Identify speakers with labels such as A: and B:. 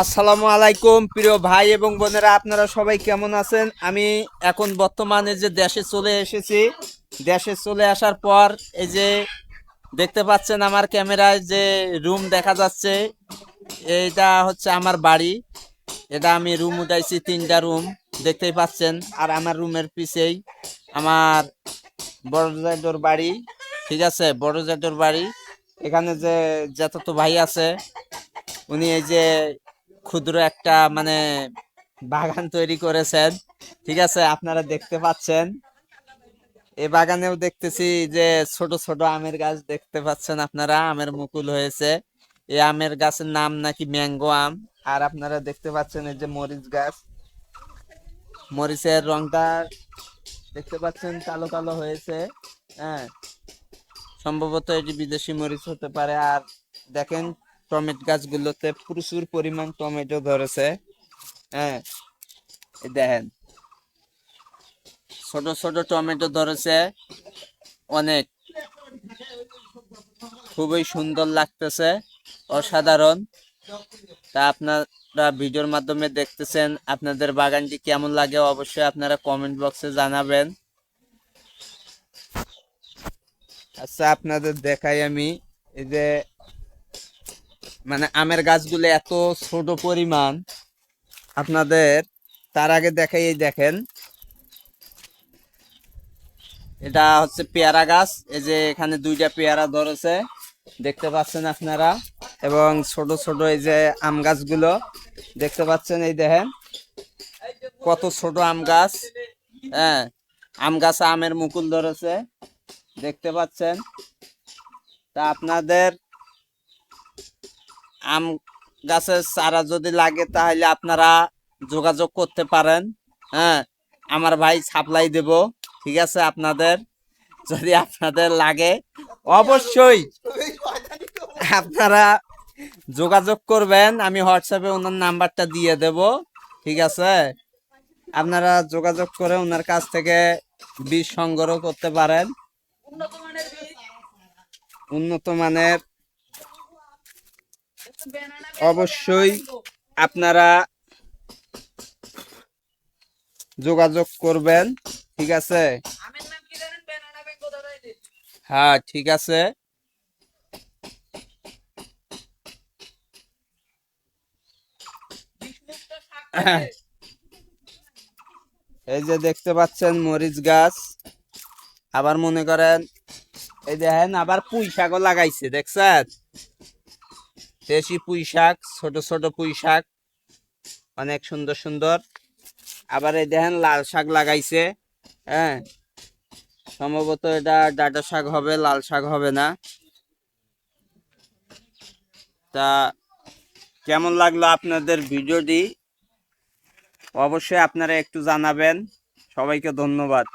A: আসসালামু আলাইকুম, প্রিয় ভাই এবং বোনেরা, আপনারা সবাই কেমন আছেন? আমি এখন বর্তমানে যে দেশে চলে এসেছি, দেশে চলে আসার পর এই যে দেখতে পাচ্ছেন আমার ক্যামেরায় যে রুম দেখা যাচ্ছে, এইটা হচ্ছে আমার বাড়ি। এটা আমি রুম উঠাইছি, তিনটা রুম, দেখতেই পাচ্ছেন। আর আমার রুমের পিছেই আমার বড় জায়গার বাড়ি, ঠিক আছে? বড় জায়গার বাড়ি। এখানে যে যত ভাই আছে, উনি এই যে ক্ষুদ্র একটা মানে বাগান তৈরি করেছেন। ঠিক আছে, আপনারা দেখতে পাচ্ছেন। এ বাগানেও দেখতেছি যে, ছোট ছোট আমের গাছ দেখতে পাচ্ছেন আপনারা, আমের মুকুল হয়েছে। এই আমের গাছের নাম নাকি ম্যাঙ্গো আম। আর আপনারা দেখতে পাচ্ছেন এই যে মরিচ গাছ। মরিচের রংটা দেখতে পাচ্ছেন কালো কালো হয়েছে হ্যাঁ। সম্ভবত এটি বিদেশি মরিচ হতে পারে। আর দেখেন টমেটো গাছগুলোতে প্রচুর পরিমাণ টমেটো ধরেছে। হ্যাঁ দেখেন। ছোট ছোট টমেটো ধরেছে অনেক। খুবই সুন্দর লাগতেছে, অসাধারণ। তা আপনারা ভিডিওর মাধ্যমে দেখতেছেন, আপনাদের বাগানটি কেমন লাগে অবশ্যই আপনারা কমেন্ট বক্সে জানাবেন। আচ্ছা আপনাদের দেখাই আমি। এই যে মানে আমের গাছগুলো এত ছোট পরিমাণ, আপনাদের তার আগে দেখাই, এই দেখেন। এটা হচ্ছে পেয়ারা গাছ, এই যে এখানে দুইটা পেয়ারা ধরেছে, দেখতে পাচ্ছেন আপনারা, এবং ছোট ছোট এই যে আম গাছগুলো, দেখতে পাচ্ছেন, এই দেখেন, কত ছোট আম গাছ। হ্যাঁ আম গাছে আমের মুকুল ধরেছে, দেখতে পাচ্ছেন। তা আপনাদের আম গাছের চারা যদি লাগে তাহলে আপনারা যোগাযোগ করতে পারেন হ্যাঁ? আমার ভাই সাপ্লাই দেব, ঠিক আছে? আপনাদের যদি আপনাদের লাগে, অবশ্যই আপনারা যোগাযোগ করবেন। আমি হোয়াটসঅ্যাপে ওনার নাম্বারটা দিয়ে দেব, ঠিক আছে? আপনারা যোগাযোগ করে ওনার কাছ থেকে বীজ সংগ্রহ করতে পারেন। উন্নত মানের অবশ্যই আপনারা যোগাযোগ করবেন ঠিক আছে? হ্যাঁ ঠিক আছে। এই যে দেখতে পাচ্ছেন মরিচ গাছ। আবার মনে করেন এই দেখেন আবার পুঁই শাকও লাগাইছে দেখছেন? দেশি পুঁই শাক, ছোট ছোট পুঁই শাক। অনেক সুন্দর সুন্দর। আবার এই দেখেন লাল শাক লাগাইছে হ্যাঁ? সম্ভবত এটা ডাটা শাক হবে, লাল শাক হবে না। তা কেমন লাগল আপনাদের ভিডিওটি? অবশ্যই আপনারা একটু জানাবেন। সবাইকে ধন্যবাদ।